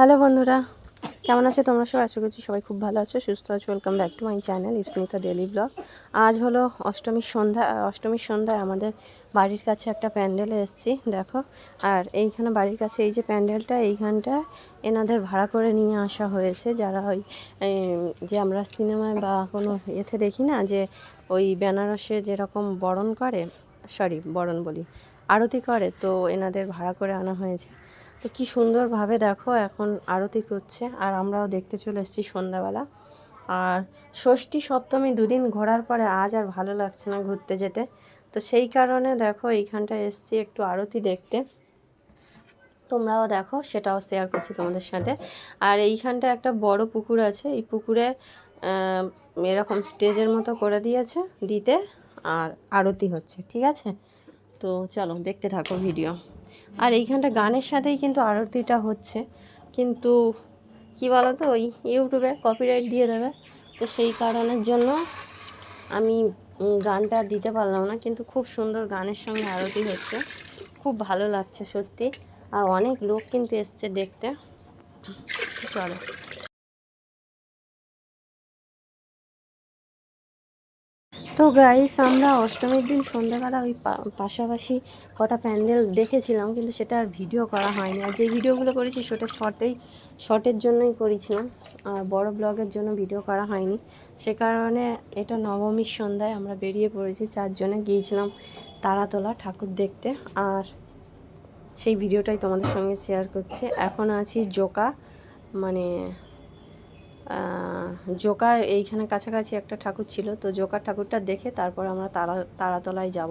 Hello বন্ধুরা, কেমন আছো তোমরা সবাই? আশা করছি সবাই খুব ভালো আছো, সুস্থ আছো। Welcome back to my channel Ipsonika daily blog আজ হলো অষ্টমীর সন্ধ্যা, অষ্টমীর সন্ধ্যায় আমাদের বাড়ির কাছে একটা প্যান্ডেলে এসেছি, দেখো। আর এইখানে বাড়ির কাছে এই যে প্যান্ডেলটা, এইখানটা এনাদের ভাড়া করে নিয়ে আসা হয়েছে। যারা ওই যে আমরা সিনেমায় বা কোনো এতে দেখি না, যে ওই বেনারসে যেরকম বরণ করে সরি বরণ বলি, আরতি করে, তো এনাদের ভাড়া করে আনা হয়েছে। তো কি সুন্দরভাবে দেখো, এখন আরতি করছে। আর আমরাও দেখতে চলে এসেছি সন্ধ্যাবেলা। আর ষষ্ঠী সপ্তমী দুদিন ঘোরার পরে আজ আর ভালো লাগছে না ঘুরতে যেতে। তো সেই কারণে দেখো, এইখানটায় এসেছি একটু আরতি দেখতে। তোমরাও দেখো, সেটাও শেয়ার করছি তোমাদের সাথে। আর এইখানটা একটা বড় পুকুর আছে। এই পুকুরে এরকম স্টেজের মতো করে দিয়েছে, দিতে আর আরতি হচ্ছে, ঠিক আছে? তো চলো, দেখতে থাকো ভিডিও আর এইখানটা গানের সাথেই কিন্তু আরতিটা হচ্ছে। কিন্তু কি বলো তো ওই ইউটিউবে কপিরাইট দিয়ে দেবে। তো সেই কারণের জন্য আমি গানটা দিতে পারলাম না। কিন্তু খুব সুন্দর গানের সঙ্গে আরতি হচ্ছে। খুব ভালো লাগছে সত্যি। আর অনেক লোক কিন্তু এসছে দেখতে। চলো। তো গাইস আমরা অষ্টমীর দিন সন্ধ্যাবেলা ওই পাশাপাশি কটা প্যান্ডেল দেখেছিলাম, কিন্তু সেটা আর ভিডিও করা হয়নি। আর যে ভিডিওগুলো করেছি, সেটা শর্টেই শর্টের জন্যই করেছিলাম। আর বড় ব্লগের জন্য ভিডিও করা হয়নি। সে কারণে এটা নবমীর সন্ধ্যায় আমরা বেরিয়ে পড়েছি, চারজনে গিয়েছিলাম তারাতলা ঠাকুর দেখতে। আর সেই ভিডিওটাই তোমাদের সঙ্গে শেয়ার করছি। এখন আছি জোকা মানে জোকা এইখানে কাছাকাছি একটা ঠাকুর ছিল, তো জোকার ঠাকুরটা দেখে তারপর আমরা তারা, তারাতলায় যাব।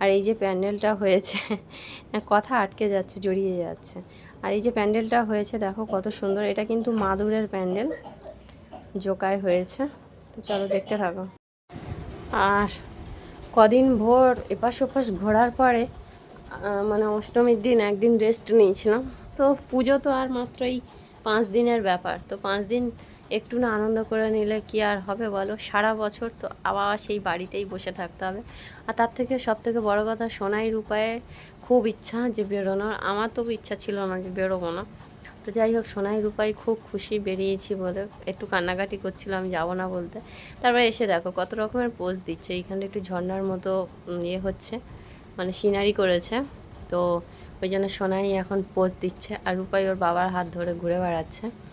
আর এই যে প্যান্ডেলটা হয়েছে, কথা আটকে যাচ্ছে, জড়িয়ে যাচ্ছে। আর এই যে প্যান্ডেলটা হয়েছে, দেখো কত সুন্দর, এটা কিন্তু মাদুরের প্যান্ডেল, জোকায় হয়েছে। তো চলো দেখতে থাকো। আর কদিন ভোর এপাশ ওপাশ ঘোরার পরে মানে অষ্টমীর দিন একদিন রেস্ট নিয়েছিলাম। তো পুজো তো আর মাত্র এই পাঁচ দিনের ব্যাপার, তো পাঁচ দিন একটু না আনন্দ করে নিলে কি আর হবে বলো? সারা বছর তো আবার সেই বাড়িতেই বসে থাকতে হবে। আর তার থেকে সব থেকে বড়ো কথা সোনাই রূপায় খুব ইচ্ছা যে বেরোনোর। আমার তো ইচ্ছা ছিল না যে বেরোবো না। তো যাই হোক, সোনাই রূপাই খুব খুশি বেরিয়েছি বলে একটু কান্নাকাটি করছিলাম যাব না বলতে। তারপরে এসে দেখো কত রকমের পোজ দিচ্ছে। এইখানে একটু ঝর্নার মতো ইয়ে হচ্ছে মানে সিনারি করেছে। তো ওই জন্য সোনাই এখন পোজ দিচ্ছে আর রূপাই ওর বাবার হাত ধরে ঘুরে বেড়াচ্ছে।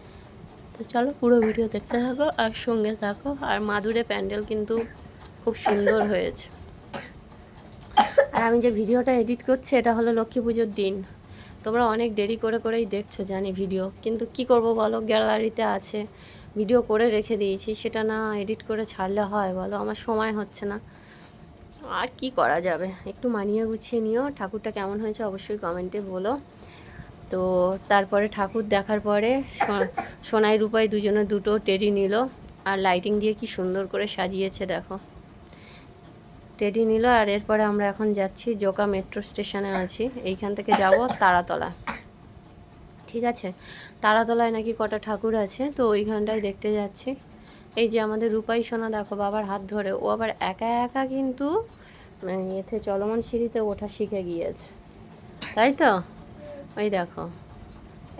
চলো পুরো ভিডিও দেখতে থাকো আর সঙ্গে থাকো। আর মাদুরে প্যান্ডেল কিন্তু খুব সুন্দর হয়েছে। আর আমি যে ভিডিওটা এডিট করছি, এটা হলো লক্ষ্মী পুজোর দিন। তোমরা অনেক দেরি করে করেই দেখছ জানি ভিডিও, কিন্তু কি করব বলো? গ্যালারিতে আছে, ভিডিও করে রেখে দিয়েছি। সেটা না এডিট করে ছাড়লে হয় বলো? আমার সময় হচ্ছে না। আর কি করা যাবে? একটু মানিয়ে গুছিয়ে নিও। ঠাকুরটা কেমন হয়েছে অবশ্যই কমেন্টে বলো। তো তারপরে ঠাকুর দেখার পরে সোনাই রূপাই দুজনে দুটো টেডি নিল। আর লাইটিং দিয়ে কি সুন্দর করে সাজিয়েছে, দেখো। টেডি নিল, আর এরপরে আমরা এখন যাচ্ছি জোকা মেট্রো স্টেশনে আছি। এইখান থেকে যাব তারাতলা। ঠিক আছে? তারাতলায় নাকি কটা ঠাকুর আছে? তো ওইখানটায় দেখতে যাচ্ছি। এই যে আমাদের রূপাই সোনা, দেখো বাবার হাত ধরে। ও আবার একা একা কিন্তু মানে এতে চলমান সিঁড়িতে ওঠা শিখে গিয়েছে। তাই তো? ওই দেখো।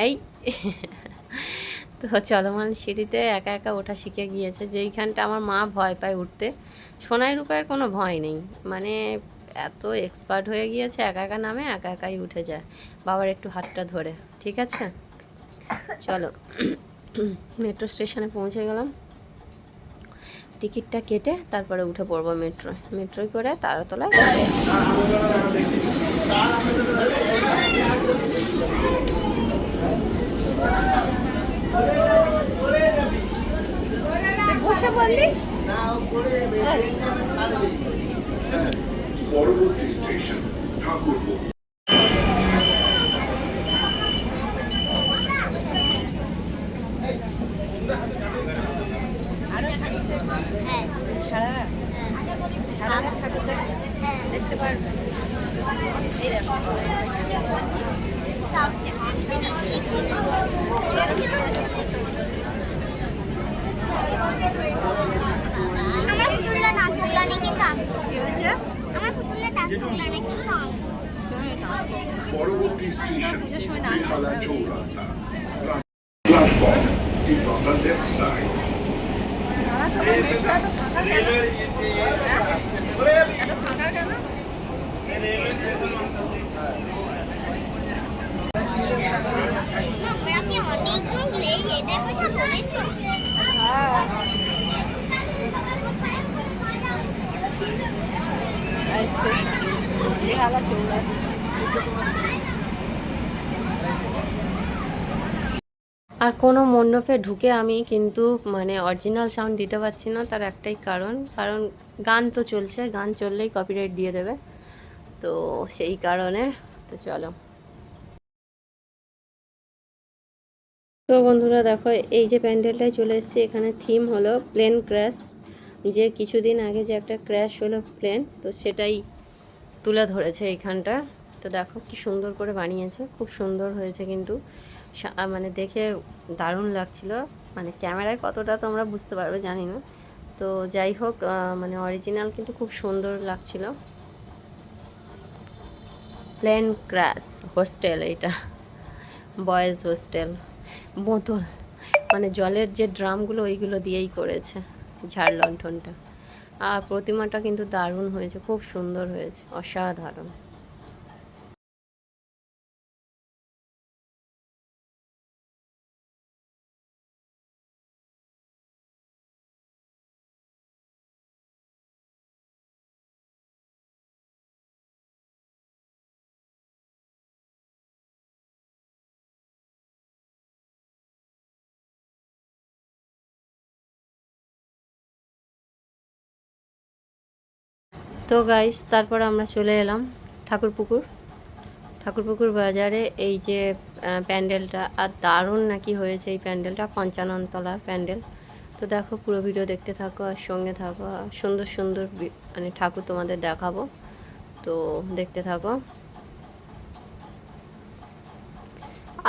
এই। তো চলমান সিঁড়িতে একা একা ওঠা শিখে গিয়েছে, যেইখানটা আমার মা ভয় পায় উঠতে। সোনাই রূপায়ের কোনো ভয় নেই। মানে এত এক্সপার্ট হয়ে গিয়েছে, একা একা নামে, একা একাই উঠে যায়। বাবার একটু হাতটা ধরে, ঠিক আছে? চলো। মেট্রো স্টেশনে পৌঁছে গেলাম। টিকিটটা কেটে তারপরে উঠে পড়ব মেট্রোয়। মেট্রোয় করে তারাতলায় বসে বললি? পরবর্তী স্টেশন ঠাকুরপুর সারা রাত সারা রাত ঠাকুর দেখতে পারবে। এই দেখো আমার পুতুলটা দাঁত ফুটলানি কিন্তু কি হয়েছে আমার পুতুলটা দাঁত ফুটলানি কিন্তু পরবর্তী station Behala Chowrasta is on the left side. আমরা কি অনেক দূর আর কোনো মণ্ডপে ঢুকে আমি কিন্তু মানে অরিজিনাল সাউন্ড দিতে পারছি না, তার একটাই কারণ। কারণ গান তো চলছে, গান চললেই কপিরাইট দিয়ে দেবে। তো সেই কারণে, তো চলো। তো বন্ধুরা দেখো, এই যে প্যান্ডেলটায় চলে এসেছি। এখানে থিম হলো প্লেন ক্র্যাশ যে কিছুদিন আগে যে একটা ক্র্যাশ হলো প্লেন তো সেটাই তুলে ধরেছে এইখানটা তো দেখো কি সুন্দর করে বানিয়েছে, খুব সুন্দর হয়েছে কিন্তু। মানে দেখে দারুণ লাগছিল। মানে ক্যামেরায় কতটা তোমরা বুঝতে পারবে জানি না। তো যাই হোক মানে অরিজিনাল কিন্তু খুব সুন্দর লাগছিল। প্লেন ক্র্যাশ হোস্টেল এটা বয়েজ হোস্টেল বোতল। মানে জলের যে ড্রামগুলো, ওইগুলো দিয়েই করেছে ঝাড় লণ্ঠনটা। আর প্রতিমাটা কিন্তু দারুণ হয়েছে, খুব সুন্দর হয়েছে, অসাধারণ। তো গাইস তারপর আমরা চলে এলাম ঠাকুরপুকুর। ঠাকুরপুকুর বাজারে এই যে প্যান্ডেলটা, আর দারুণ নাকি হয়েছে এই প্যান্ডেলটা পঞ্চাননতলার প্যান্ডেল। তো দেখো, পুরো ভিডিও দেখতে থাকো আর সঙ্গে থাকো সুন্দর সুন্দর মানে ঠাকুর তোমাদের দেখাবো। তো দেখতে থাকো।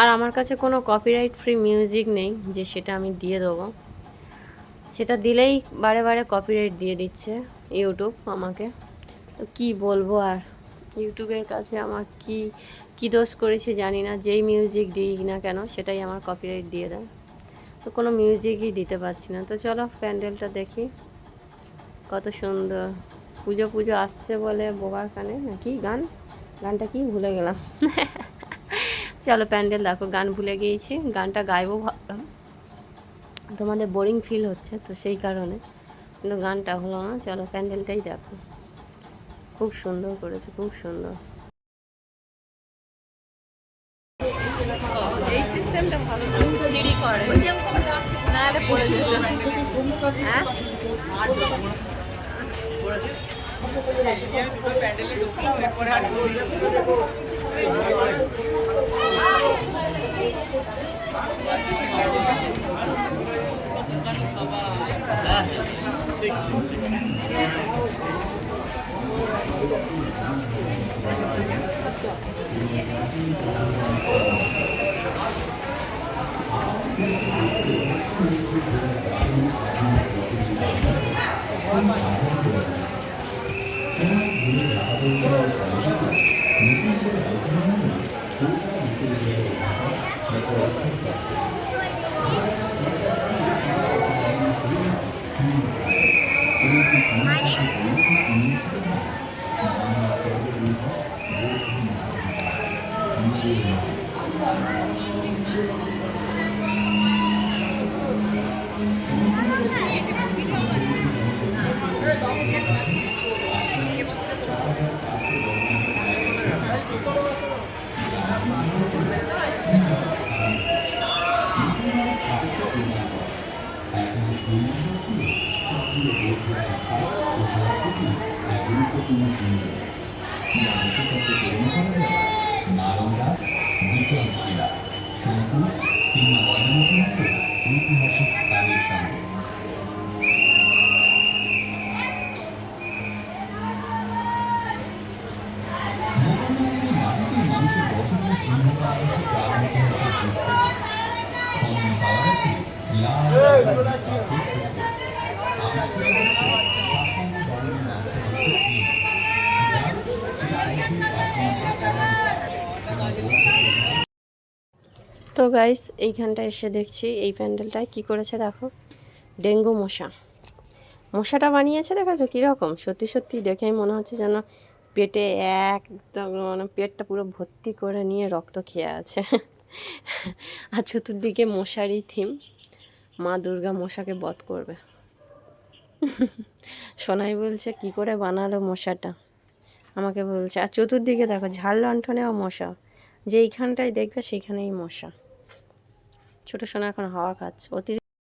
আর আমার কাছে কোনো কপিরাইট ফ্রি মিউজিক নেই, যে সেটা আমি দিয়ে দেবো। সেটা দিলেই বারে বারে কপিরাইট দিয়ে দিচ্ছে। ইউটিউব আমাকে। তো কী বলব আর? ইউটিউবের কাছে আমার কি, কী দোষ করেছি জানি না। যেই মিউজিক দিই না কেন, সেটাই আমার কপিরাইট দিয়ে দেয়। তো কোনো মিউজিকই দিতে পারছি না। তো চলো প্যান্ডেলটা দেখি। কত সুন্দর। পুজো পুজো আসছে বলে বোবার কানে। নাকি গান? গানটা কি? ভুলে গেলাম। চলো প্যান্ডেল দেখো। গান ভুলে গিয়েছি। গানটা গাইবো ভাবলাম তোমাদের বোরিং ফিল হচ্ছে তো সেই কারণে। কিন্তু গানটা হলো না চলো প্যান্ডেলটাই দেখো খুব সুন্দর করেছে খুব সুন্দর এই সিস্টেমটা ভালো করেছে সিঁড়ি করে নাহলে পড়ে যেত হ্যাঁ নালন্দা বিক্রমশিলা সোনপুর কিংবা ময়নামতির মতো ঐতিহাসিক স্থানের সঙ্গে মানুষের বসতির চিহ্ন পাওয়া গেছে প্রাগৈতিহাসিক যুগ থেকে সঙ্গে পাওয়া গেছে লাল তো গাইস এইখানটা এসে দেখছি এই প্যান্ডেলটায় কি করেছে দেখো। ডেঙ্গু মশা। মশাটা বানিয়েছে দেখেছ? কীরকম? সত্যি সত্যি দেখেই মনে হচ্ছে যেন পেটে একদম মানে পেটটা পুরো ভর্তি করে নিয়ে রক্ত খেয়ে আছে। আর চতুর্দিকে মশারি থিম মা দুর্গা মশাকে বধ করবে। সোনাই বলছে, কি করে বানালো মশাটা? আমাকে বলছে, আর চতুর্দিকে দেখো ঝাল লণ্ঠনেও মশা। যেইখানটায় দেখবে, সেইখানেই মশা। ছোটো সোনা এখন হাওয়া খাচ্ছে অতিরিক্ত